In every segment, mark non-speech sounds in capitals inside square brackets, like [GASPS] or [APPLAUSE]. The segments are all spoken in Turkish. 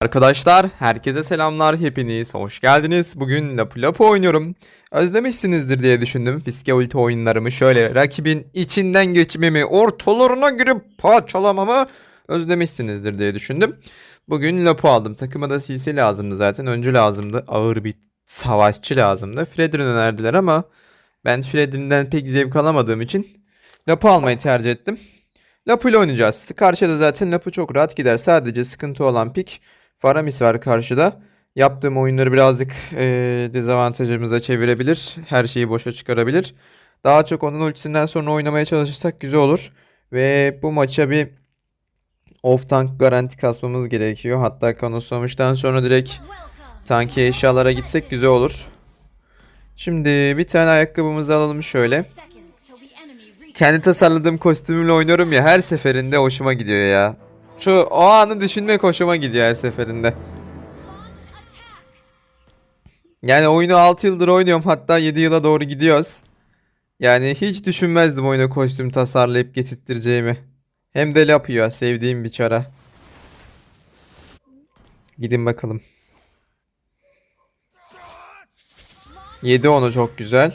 Arkadaşlar herkese selamlar hepiniz hoş geldiniz. Bugün Lapu Lapu oynuyorum. Özlemişsinizdir diye düşündüm fiske ulti oyunlarımı şöyle rakibin içinden geçmemi ortalarına girip parçalamamı özlemişsinizdir diye düşündüm. Bugün Lapu aldım. Takıma da CC lazımdı zaten. Öncü lazımdı. Ağır bir savaşçı lazımdı. Fredrin önerdiler ama ben Fredrin'den pek zevk alamadığım için Lapu almayı tercih ettim. Lapu ile oynayacağız. Karşıda zaten Lapu çok rahat gider. Sadece sıkıntı olan pik Faramis var karşıda. Yaptığım oyunları birazcık eee dezavantajımıza çevirebilir. Her şeyi boşa çıkarabilir. Daha çok onun ultisinden sonra oynamaya çalışırsak güzel olur. Ve bu maça bir off tank garanti kasmamız gerekiyor. Hatta konuslamıştan sonra direkt tanki eşyalara gitsek güzel olur. Şimdi bir tane ayakkabımızı alalım şöyle. Kendi tasarladığım kostümümle oynuyorum ya her seferinde hoşuma gidiyor ya. Şu o anı düşünmek hoşuma gidiyor her seferinde. Yani oyunu 6 yıldır oynuyorum hatta 7 yıla doğru gidiyoruz. Yani hiç düşünmezdim oyuna kostüm tasarlayıp getirttireceğimi. Hem de yapıyor sevdiğim bir çara. Gidin bakalım. Yedi onu çok güzel.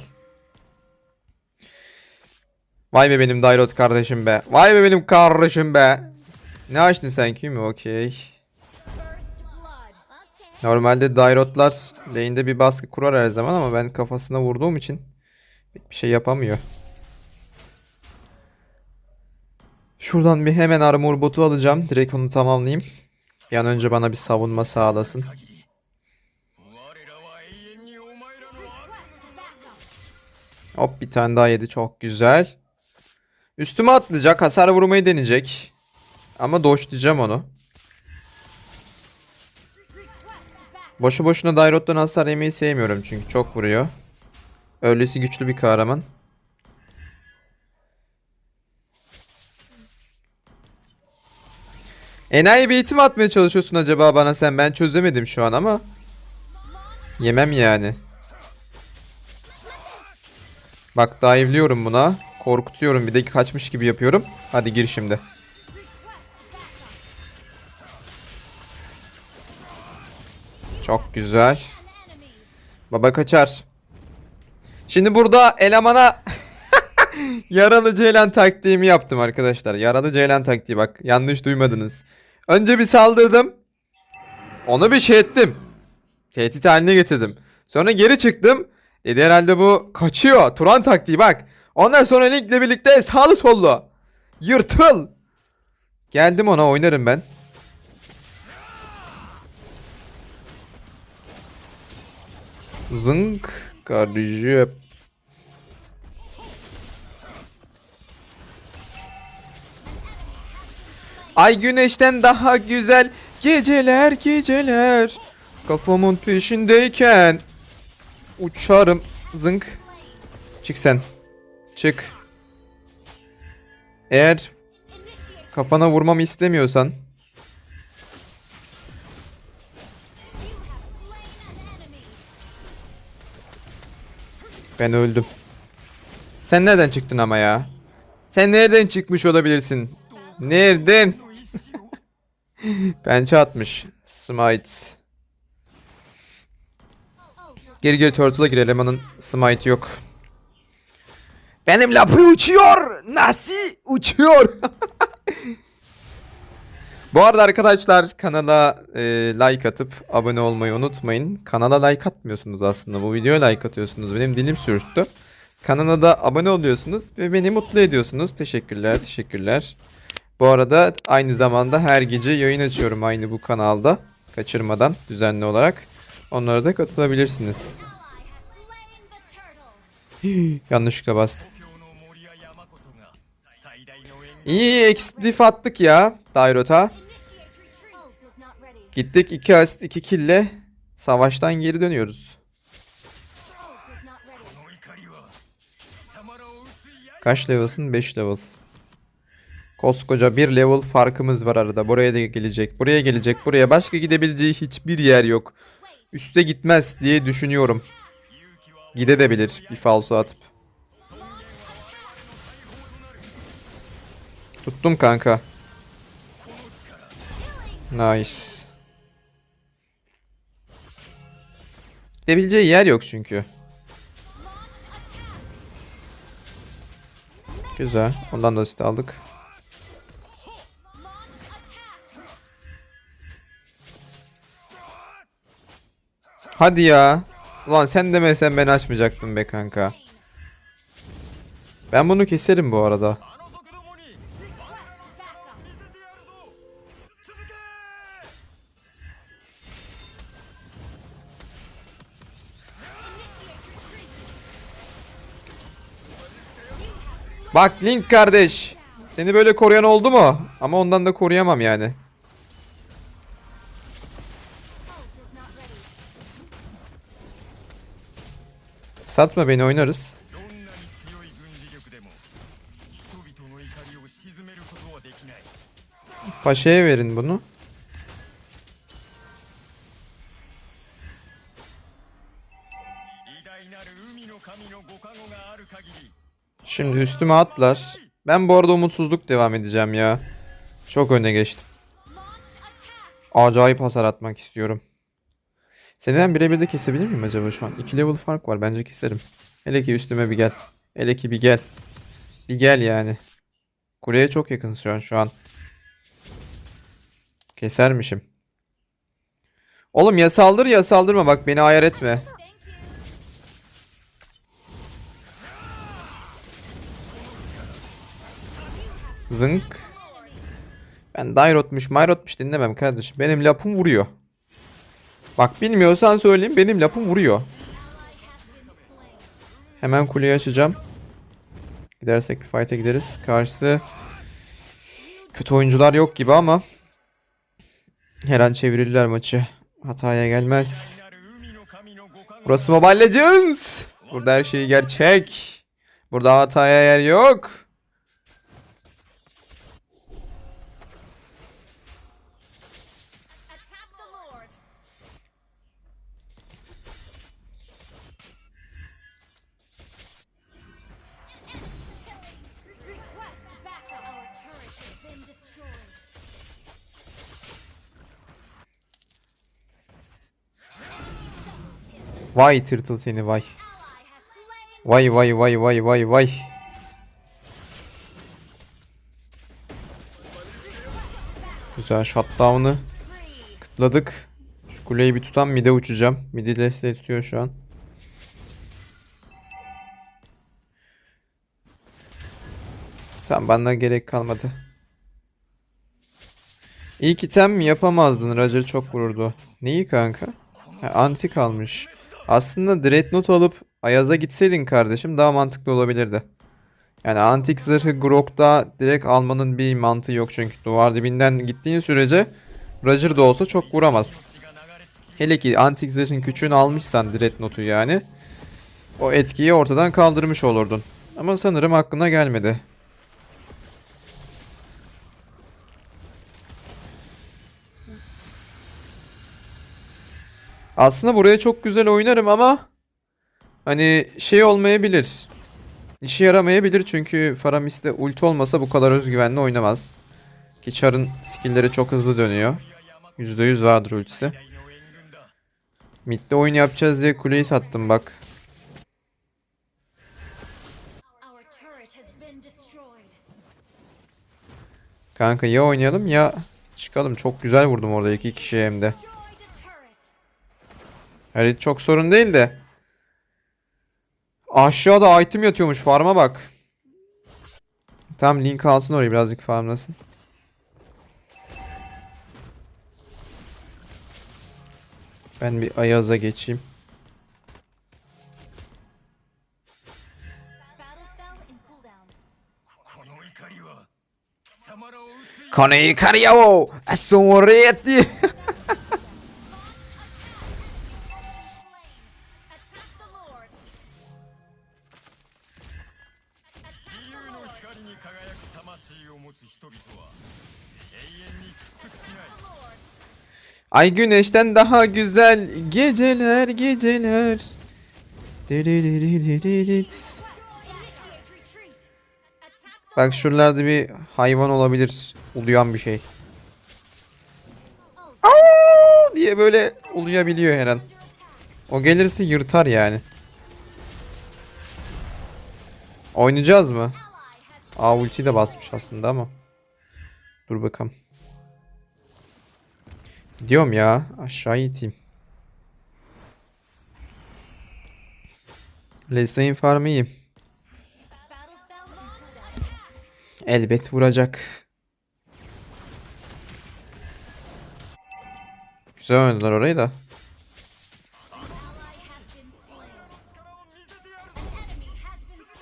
Vay be benim Dairot kardeşim be. Vay be benim kardeşim be. Ne açtın sen ki mi? Okey. Normalde Dairotlar lane'de bir baskı kurar her zaman ama ben kafasına vurduğum için bir şey yapamıyor. Şuradan bir hemen armor botu alacağım. Direkt onu tamamlayayım. Bir an önce bana bir savunma sağlasın. Hop bir tane daha yedi. Çok güzel. Üstüme atlayacak. Hasar vurmayı deneyecek. Ama doşlayacağım onu. Boşu boşuna Dairot'tan hasar yemeyi sevmiyorum çünkü çok vuruyor. Öylesi güçlü bir kahraman. Enayi bir eğitim atmaya çalışıyorsun acaba bana sen? Ben çözemedim şu an ama. Yemem yani. Bak dive'liyorum buna. Korkutuyorum bir de kaçmış gibi yapıyorum. Hadi gir şimdi. Çok güzel. Baba kaçar. Şimdi burada elemana [LAUGHS] yaralı ceylan taktiğimi yaptım arkadaşlar. Yaralı ceylan taktiği bak. Yanlış duymadınız. Önce bir saldırdım. Onu bir şey ettim. Tehdit haline getirdim. Sonra geri çıktım. Dedi herhalde bu kaçıyor. Turan taktiği bak. Ondan sonra Link'le birlikte sağlı sollu. Yırtıl. Geldim ona oynarım ben. Zınk kardeşim. Ay güneşten daha güzel geceler geceler. Kafamın peşindeyken uçarım. Zınk. Çık sen. Çık. Eğer kafana vurmamı istemiyorsan ben öldüm. Sen nereden çıktın ama ya? Sen nereden çıkmış olabilirsin? Nereden? [LAUGHS] Pençe atmış. Smite. Geri geri Turtle'a gir elemanın smite yok. Benim lapı uçuyor. Nasıl uçuyor? [LAUGHS] Bu arada arkadaşlar kanala e, like atıp abone olmayı unutmayın. Kanala like atmıyorsunuz aslında. Bu videoya like atıyorsunuz. Benim dilim sürçtü. Kanala da abone oluyorsunuz ve beni mutlu ediyorsunuz. Teşekkürler, teşekkürler. Bu arada aynı zamanda her gece yayın açıyorum aynı bu kanalda. Kaçırmadan düzenli olarak. Onlara da katılabilirsiniz. [GASPS] Yanlışlıkla bastım. İyi eksplif attık ya Dairot'a. Gittik 2 asist 2 kille savaştan geri dönüyoruz. Kaç level'sın? 5 level. Koskoca bir level farkımız var arada. Buraya da gelecek. Buraya gelecek. Buraya başka gidebileceği hiçbir yer yok. Üste gitmez diye düşünüyorum. Gidebilir bir falso atıp. Tuttum kanka. Nice. Gidebileceği yer yok çünkü. Güzel. Ondan da asist aldık. Hadi ya. Ulan sen demesen ben açmayacaktım be kanka. Ben bunu keserim bu arada. Bak Link kardeş. Seni böyle koruyan oldu mu? Ama ondan da koruyamam yani. Satma beni oynarız. Paşa'ya verin bunu. Şimdi üstüme atlar. Ben bu arada umutsuzluk devam edeceğim ya. Çok öne geçtim. Acayip hasar atmak istiyorum. Senden birebir de kesebilir miyim acaba şu an? 2 level fark var bence keserim. Hele ki üstüme bir gel. Hele ki bir gel. Bir gel yani. Kuleye çok yakın şu an şu an. Kesermişim. Oğlum ya saldır ya saldırma bak beni ayar etme. Zınk. Ben Dairot'muş Mayrot'muş dinlemem kardeşim. Benim lapım vuruyor. Bak bilmiyorsan söyleyeyim benim lafım vuruyor. Hemen kuleyi açacağım. Gidersek bir fight'e gideriz. Karşısı kötü oyuncular yok gibi ama her an çevirirler maçı. Hataya gelmez. Burası Mobile Legends. Burada her şey gerçek. Burada hataya yer yok. Vay tırtıl seni vay. Vay vay vay vay vay vay. Güzel shutdown'ı kıtladık. Şu kuleyi bir tutan mid'e uçacağım. Mid'i Leslie tutuyor şu an. Tamam bana gerek kalmadı. İlk item yapamazdın. Roger çok vururdu. Neyi kanka? Ha, anti kalmış. Aslında Dreadnought alıp Ayaz'a gitseydin kardeşim daha mantıklı olabilirdi. Yani antik zırhı Grok'ta direkt almanın bir mantığı yok çünkü duvar dibinden gittiğin sürece Roger da olsa çok vuramaz. Hele ki antik zırhın küçüğünü almışsan Dreadnought'u yani o etkiyi ortadan kaldırmış olurdun. Ama sanırım aklına gelmedi. Aslında buraya çok güzel oynarım ama hani şey olmayabilir. İşe yaramayabilir çünkü Faramis'te ulti olmasa bu kadar özgüvenli oynamaz. Ki Char'ın skill'leri çok hızlı dönüyor. %100 vardır ultisi. Mid'de oyun yapacağız diye kuleyi sattım bak. Kanka ya oynayalım ya çıkalım. Çok güzel vurdum orada iki kişiye hem de. Harit çok sorun değil de. Aşağıda item yatıyormuş farma bak. Tam link alsın orayı birazcık farmlasın. Ben bir Ayaz'a geçeyim. Battle spell in cooldown. Ay güneşten daha güzel geceler geceler. Bak şuralarda bir hayvan olabilir. Uluyan bir şey. Aa diye böyle uluyabiliyor her an. O gelirse yırtar yani. Oynayacağız mı? Aa ultiyi de basmış aslında ama. Dur bakalım. Gidiyorum ya. Aşağı iteyim. Leslie'nin farmı iyi. Elbet vuracak. Güzel oynadılar orayı da.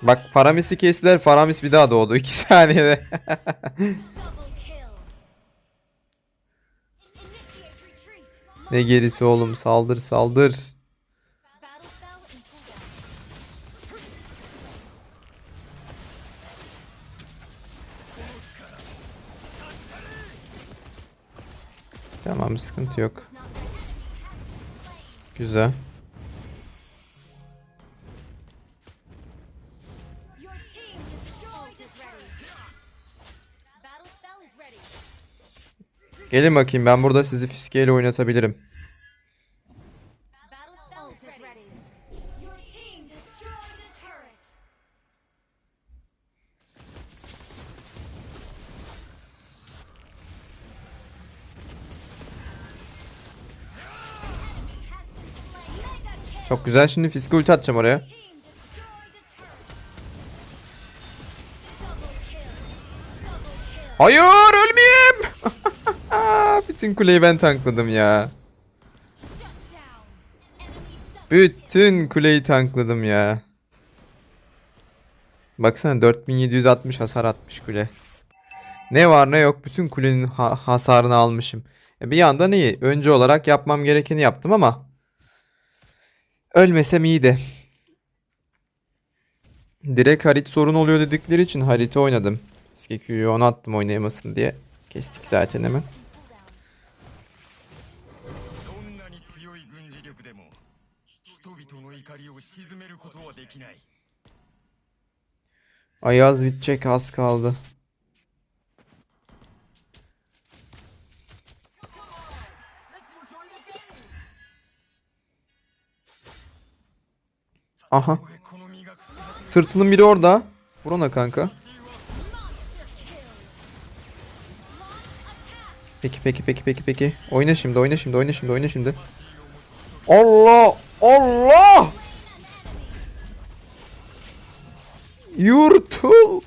Bak Faramis'i kestiler. Faramis bir daha doğdu 2 [LAUGHS] saniyede. Ne gerisi oğlum saldır saldır. Tamam sıkıntı yok. Güzel. Gelin bakayım ben burada sizi fiskeyle oynatabilirim. Çok güzel şimdi fiske ulti atacağım oraya. Hayır ölmeyeyim. [LAUGHS] Bütün kuleyi ben tankladım ya. Bütün kuleyi tankladım ya. Baksana 4760 hasar atmış kule. Ne var ne yok bütün kulenin ha- hasarını almışım. E bir yandan iyi. Önce olarak yapmam gerekeni yaptım ama ölmesem iyiydi. Direkt harit sorun oluyor dedikleri için harita oynadım. Skeku'yu onu attım oynayamasın diye. Kestik zaten hemen. Ayaz bitecek az kaldı. Aha. Tırtılın biri orada. Vur ona kanka. Peki peki peki peki peki. Oyna şimdi oyna şimdi oyna şimdi oyna şimdi. Allah Allah. Yurtul.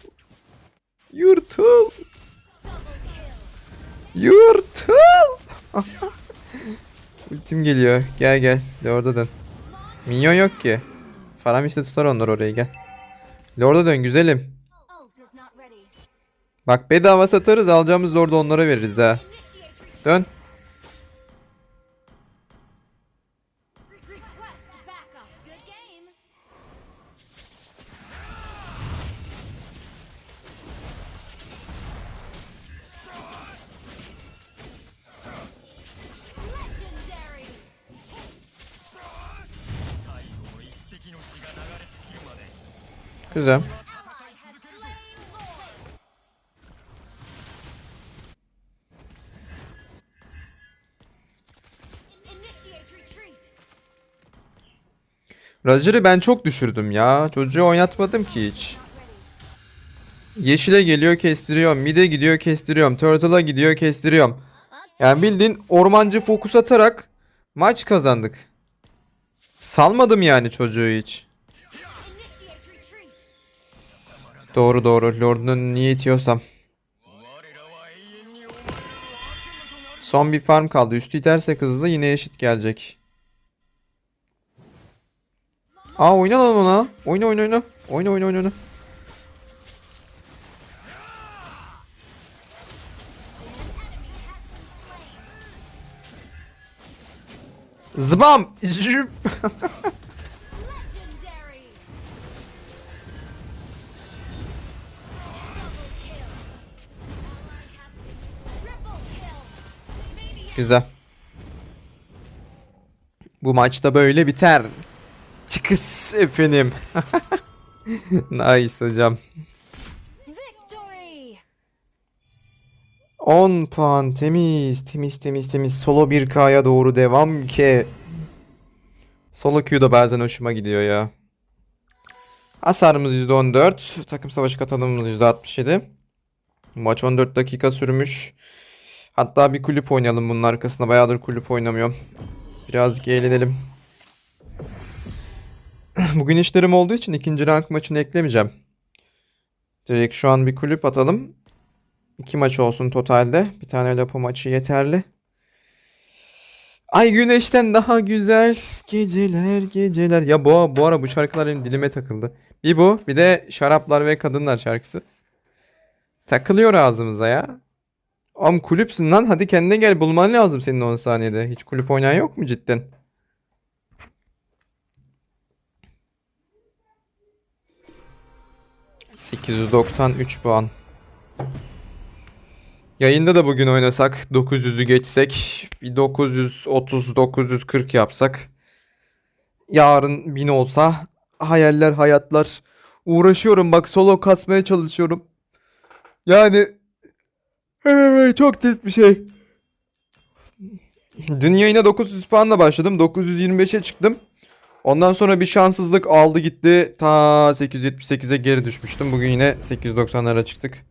Yurtul. Yurtul. [LAUGHS] Ultim geliyor. Gel gel. Lord'a dön. Minyon yok ki. Faramis de tutar onlar orayı gel. Lord'a dön güzelim. Bak bedava satarız alacağımız Lord'u onlara veririz ha. Dön. Request Roger'ı ben çok düşürdüm ya. Çocuğu oynatmadım ki hiç. Yeşile geliyor kestiriyorum. Mide gidiyor kestiriyorum. Turtle'a gidiyor kestiriyorum. Yani bildiğin ormancı fokus atarak maç kazandık. Salmadım yani çocuğu hiç. Doğru doğru. Lord'unu niye itiyorsam. Son bir farm kaldı. Üstü iterse hızlı yine eşit gelecek. Aa oyna lan ona. Oyna oyna oyna. Oyna oyna oyna. oyna. Zbam! [LAUGHS] Güzel. Bu maçta böyle biter. Çıkıs efendim. [LAUGHS] nice hocam. victory. 10 puan temiz temiz temiz temiz solo 1K'ya doğru devam ki. Solo Q da bazen hoşuma gidiyor ya. Hasarımız %14. Takım savaşı katılımımız %67. Maç 14 dakika sürmüş. Hatta bir kulüp oynayalım bunun arkasında. Bayağıdır kulüp oynamıyorum. Biraz eğlenelim. [CLEARS THROAT] Bugün işlerim olduğu için ikinci rank maçını eklemeyeceğim. Direkt şu an bir kulüp atalım. İki maç olsun totalde. Bir tane lapo maçı yeterli. Ay güneşten daha güzel geceler geceler. Ya bu, bu ara bu şarkılar benim dilime takıldı. Bir bu bir de Şaraplar ve Kadınlar şarkısı. Takılıyor ağzımıza ya. Am kulüpsün lan hadi kendine gel bulman lazım senin 10 saniyede. Hiç kulüp oynayan yok mu cidden? ...893 puan. Yayında da bugün oynasak 900'ü geçsek bir 930 940 yapsak yarın 1000 olsa hayaller hayatlar uğraşıyorum bak solo kasmaya çalışıyorum. Yani hey, [LAUGHS] çok tilt bir şey. Dün yayına 900 puanla başladım. 925'e çıktım. Ondan sonra bir şanssızlık aldı gitti. Ta 878'e geri düşmüştüm. Bugün yine 890'lara çıktık.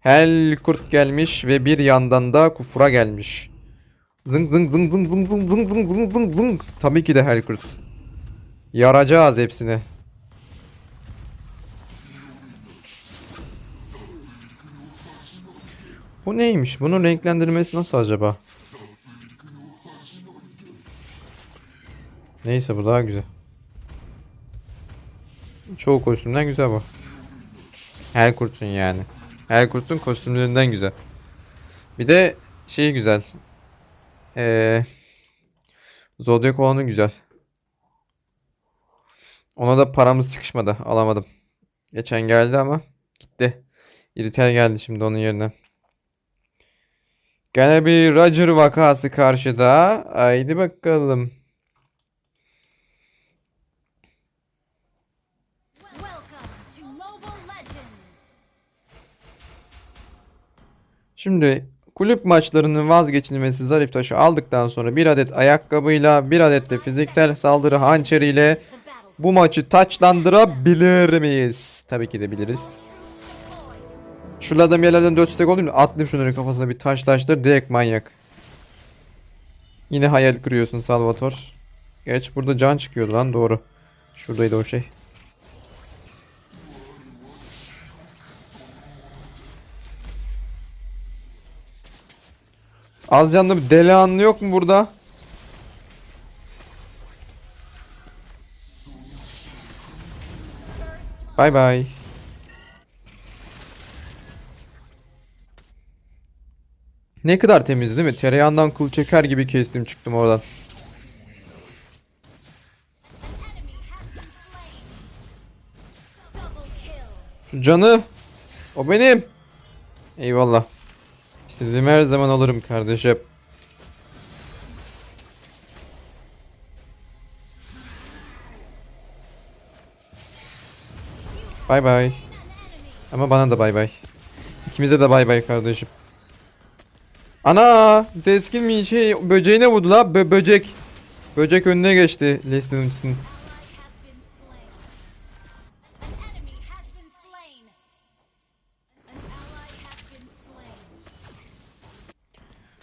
Hel kurt gelmiş ve bir yandan da kufra gelmiş. Zıng zıng zıng zıng zıng zıng zıng zıng zıng zıng zıng. Tabii ki de hel kurt. Yaracağız hepsini. Bu neymiş? Bunun renklendirmesi nasıl acaba? Neyse bu daha güzel. Çoğu kostümden güzel bu. Her kurtun yani. Her kurtun kostümlerinden güzel. Bir de şey güzel. Ee, Zodiac olanı güzel. Ona da paramız çıkışmadı. Alamadım. Geçen geldi ama gitti. İritel geldi şimdi onun yerine. Gene bir Roger vakası karşıda. Haydi bakalım. Şimdi kulüp maçlarının vazgeçilmesi zarif taşı aldıktan sonra bir adet ayakkabıyla bir adet de fiziksel saldırı hançeriyle bu maçı taçlandırabilir miyiz? Tabii ki de biliriz. Şuralardan bir yerlerden 4 stack olayım da atlayayım şunların kafasına bir taşlaştır direkt manyak. Yine hayal kırıyorsun Salvator. Geç burada can çıkıyordu lan doğru. Şuradaydı o şey. Az canlı bir deli anlı yok mu burada? Bay bay. Ne kadar temiz değil mi? Tereyağından kıl çeker gibi kestim çıktım oradan. Şu canı. O benim. Eyvallah. İstediğimi her zaman alırım kardeşim. Bay bay. Ama bana da bay bay. İkimize de bay bay kardeşim. Ana! Zeskin mi şey böceğine vurdu la Bö- böcek. Böcek önüne geçti Leslie'nin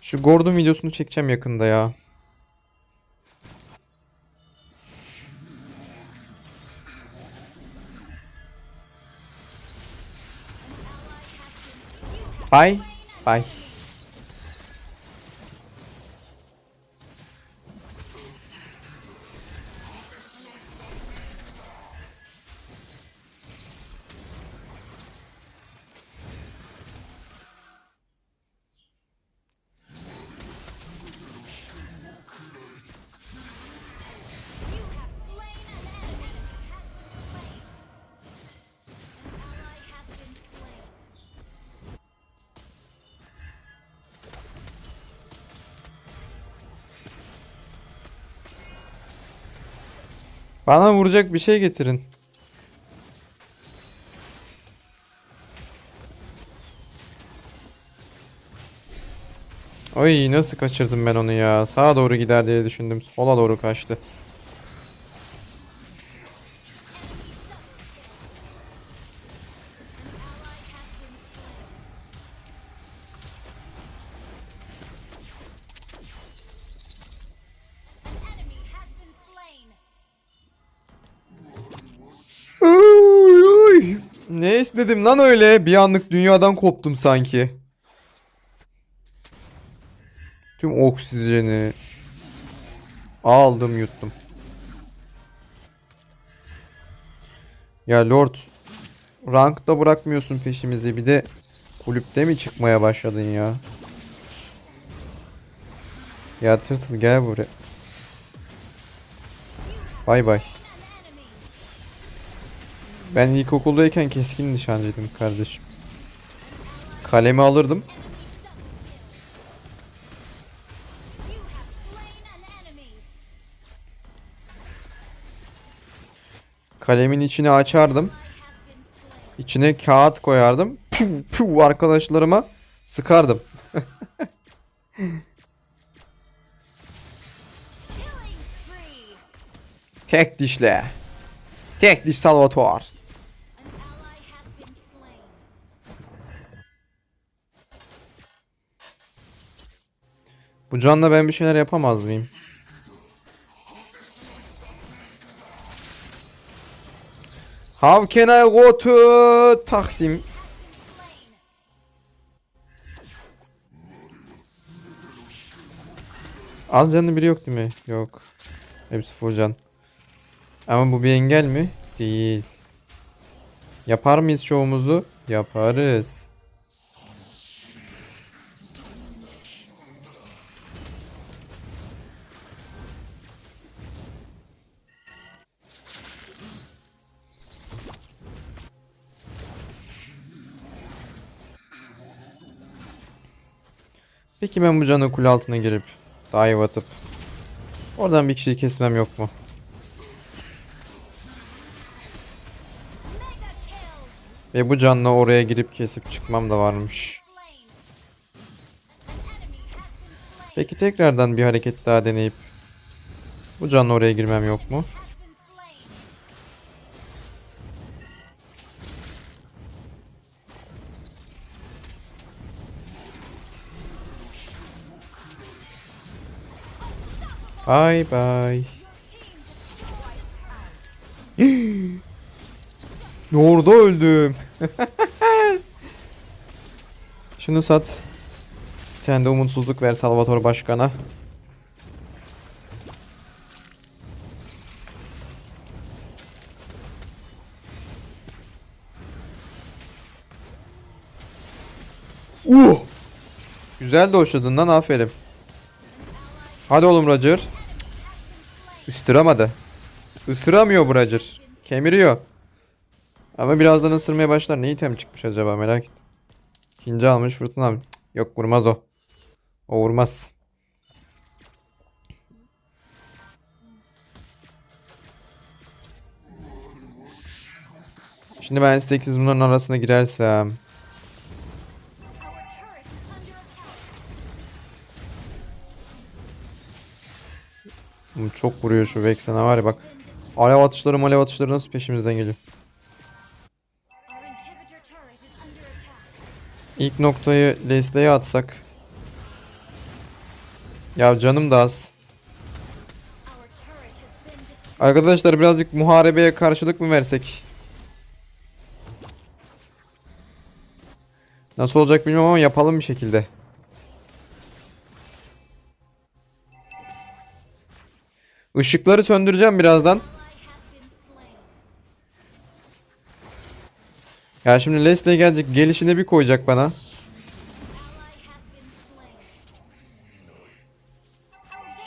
Şu Gordon videosunu çekeceğim yakında ya. Bye. Bye. Bana vuracak bir şey getirin. Ay nasıl kaçırdım ben onu ya. Sağa doğru gider diye düşündüm. Sola doğru kaçtı. İstedim lan öyle? Bir anlık dünyadan koptum sanki. Tüm oksijeni aldım yuttum. Ya Lord rankta bırakmıyorsun peşimizi bir de kulüpte mi çıkmaya başladın ya? Ya Tırtıl gel buraya. Bay bay. Ben ilkokuldayken keskin nişancıydım kardeşim. Kalemi alırdım. Kalemin içine açardım. İçine kağıt koyardım. Puh, puh, arkadaşlarıma sıkardım. [LAUGHS] Tek dişle. Tek diş Salvatore. Bu canla ben bir şeyler yapamaz mıyım? How can I go to Taksim? Az canlı biri yok değil mi? Yok. Hepsi full can. Ama bu bir engel mi? Değil. Yapar mıyız şovumuzu? Yaparız. Peki ben bu canı kule altına girip dive atıp oradan bir kişiyi kesmem yok mu? Ve bu canla oraya girip kesip çıkmam da varmış. Peki tekrardan bir hareket daha deneyip bu canla oraya girmem yok mu? Bye bye. [GASPS] Orada öldüm. [LAUGHS] Şunu sat. Bir tane de umutsuzluk ver Salvatore Başkan'a. Uh! Güzel de hoşladın lan aferin. Hadi oğlum Roger. Isıramadı. Isıramıyor bu Roger. Kemiriyor. Ama birazdan ısırmaya başlar. Ne item çıkmış acaba merak ettim. İkinci almış fırtına. Cık, Yok vurmaz o. O vurmaz. Şimdi ben isteksiz bunların arasına girersem. Çok vuruyor şu Vexen'a var ya bak. Alev atışları alev atışları nasıl peşimizden geliyor. İlk noktayı Leslie'ye atsak. Ya canım da az. Arkadaşlar birazcık muharebeye karşılık mı versek? Nasıl olacak bilmiyorum ama yapalım bir şekilde. Işıkları söndüreceğim birazdan. Ya şimdi Leslie gelecek gelişine bir koyacak bana.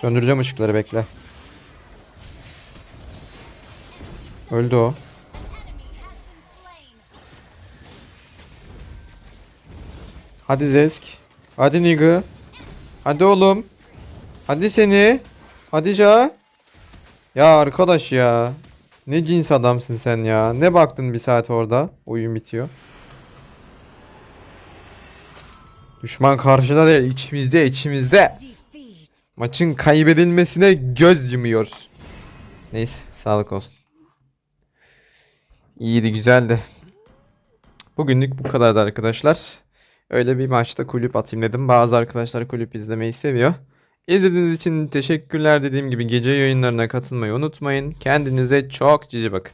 Söndüreceğim ışıkları bekle. Öldü o. Hadi Zesk. Hadi Nigga. Hadi oğlum. Hadi seni. Hadi Ja. Ya arkadaş ya. Ne cins adamsın sen ya. Ne baktın bir saat orada. Oyun bitiyor. Düşman karşıda değil içimizde içimizde. Maçın kaybedilmesine göz yumuyoruz. Neyse sağlık olsun. İyiydi güzeldi. Bugünlük bu kadardı arkadaşlar. Öyle bir maçta kulüp atayım dedim. Bazı arkadaşlar kulüp izlemeyi seviyor. İzlediğiniz için teşekkürler dediğim gibi gece yayınlarına katılmayı unutmayın. Kendinize çok cici bakın.